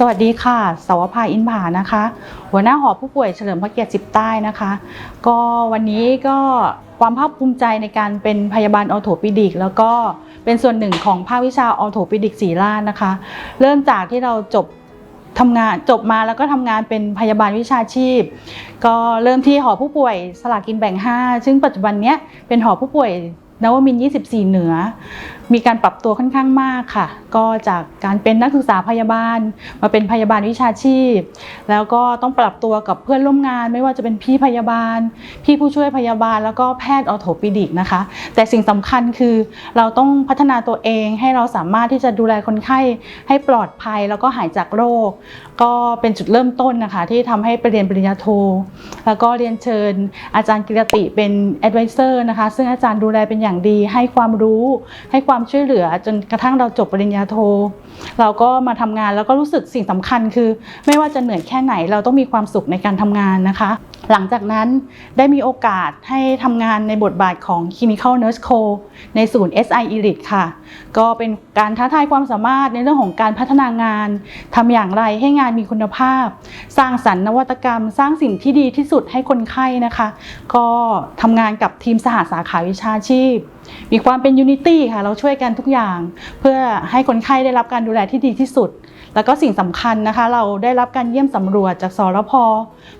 สวัสดีค่ะ สวภาอินผานะคะ หัวหน้าหอผู้ป่วยเฉลิมพระเกียรติสิบใต้นะคะ ก็วันนี้ก็ความภาคภูมิใจในการเป็นพยาบาลออโถปิดิก แล้วก็เป็นส่วนหนึ่งของภาควิชาออโถปิดิกศรีราชนะคะ เริ่มจากที่เราจบทำงานจบมาแล้วก็ทำงานเป็นพยาบาลวิชาชีพ ก็เริ่มที่หอผู้ป่วยสลากินแบ่ง 5 ซึ่งปัจจุบันเนี้ยเป็นหอผู้ป่วย นวมิน 24 เหนือ มีการปรับตัวค่อนข้างมากค่ะ ก็จากการเป็นนักศึกษาพยาบาล มาเป็นพยาบาลวิชาชีพ แล้วก็ต้องปรับตัวกับเพื่อนร่วมงาน ไม่ว่าจะเป็นพี่พยาบาล พี่ผู้ช่วยพยาบาล แล้วก็แพทย์ออโถปิดิกนะคะ แต่สิ่งสำคัญคือเราต้องพัฒนาตัวเองให้เราสามารถที่จะดูแลคนไข้ให้ปลอดภัยแล้วก็หายจากโรค ก็เป็นจุดเริ่มต้นนะคะ ที่ทำให้ไปเรียนปริญญาโท แล้วก็เรียนเชิญ อาจารย์กิรติเป็น advisor นะคะ ซึ่งอาจารย์ดูแลเป็นอย่างดี ให้ความรู้ ให้ความช่วยเหลือ จนกระทั่งเราจบปริญญาโท เราก็มาทำงานแล้วก็รู้สึกสิ่งสำคัญคือ ไม่ว่าจะเหนื่อยแค่ไหนเราต้องมีความสุขในการทำงานนะคะ หลังจากนั้นได้มีโอกาสให้ทำงานในบทบาทของ Clinical Nurse Co ในศูนย์ SI Elite ค่ะ ก็เป็นการท้าทายความสามารถในเรื่องของการพัฒนางานทำอย่างไรให้งานมีคุณภาพ สร้างสรรค์นวัตกรรม สร้างสิ่งที่ดีที่สุดให้คนไข้นะคะ ก็ทำงานกับทีมสหาสาขาวิชาชีพมีความเป็นยูนิตี้ค่ะ เราช่วยกันทุกอย่าง เพื่อให้คนไข้ได้รับการดูแลที่ดีที่สุด แล้วก็สิ่งสำคัญนะคะ เราได้รับการเยี่ยมสำรวจจากสรพ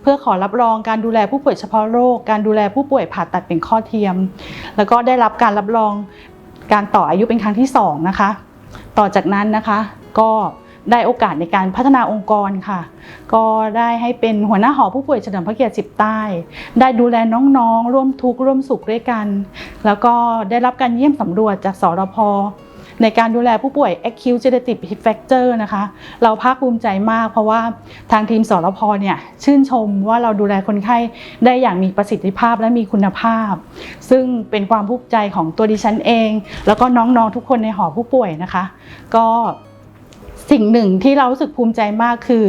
เพื่อขอรับรองการดูแลผู้ป่วยเฉพาะโรค การดูแลผู้ป่วยผ่าตัดเป็นข้อเทียม แล้วก็ได้รับการรับรองการต่ออายุเป็นครั้งที่สองนะคะ ต่อจากนั้นนะคะก็ ได้โอกาสในการพัฒนาองค์กรค่ะ ก็ได้ให้เป็นหัวหน้าหอผู้ป่วยเฉลิมพระเกียรติสิบใต้ ได้ดูแลน้องๆ ร่วมทุกข์ร่วมสุขด้วยกัน แล้วก็ได้รับการเยี่ยมสำรวจจากสรพในการดูแลผู้ป่วย acute sedative hip fracture นะคะ เราภาคภูมิใจมาก เพราะว่าทางทีมสรพเนี่ยชื่นชมว่าเราดูแลคนไข้ได้อย่างมีประสิทธิภาพและมีคุณภาพ ซึ่งเป็นความภูมิใจของตัวดิฉันเอง แล้วก็น้องๆทุกคนในหอผู้ป่วยนะคะ ก็ สิ่งหนึ่งที่เรารู้สึกภูมิใจมากคือ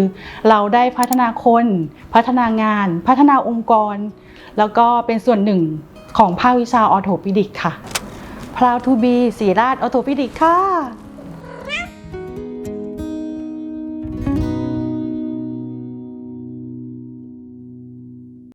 เราได้พัฒนาคน พัฒนางาน พัฒนาองค์กร แล้วก็เป็นส่วนหนึ่งของภาควิชาออโทปิดิกค่ะพราวทูบีสีราชออโทปิดิกค่ะ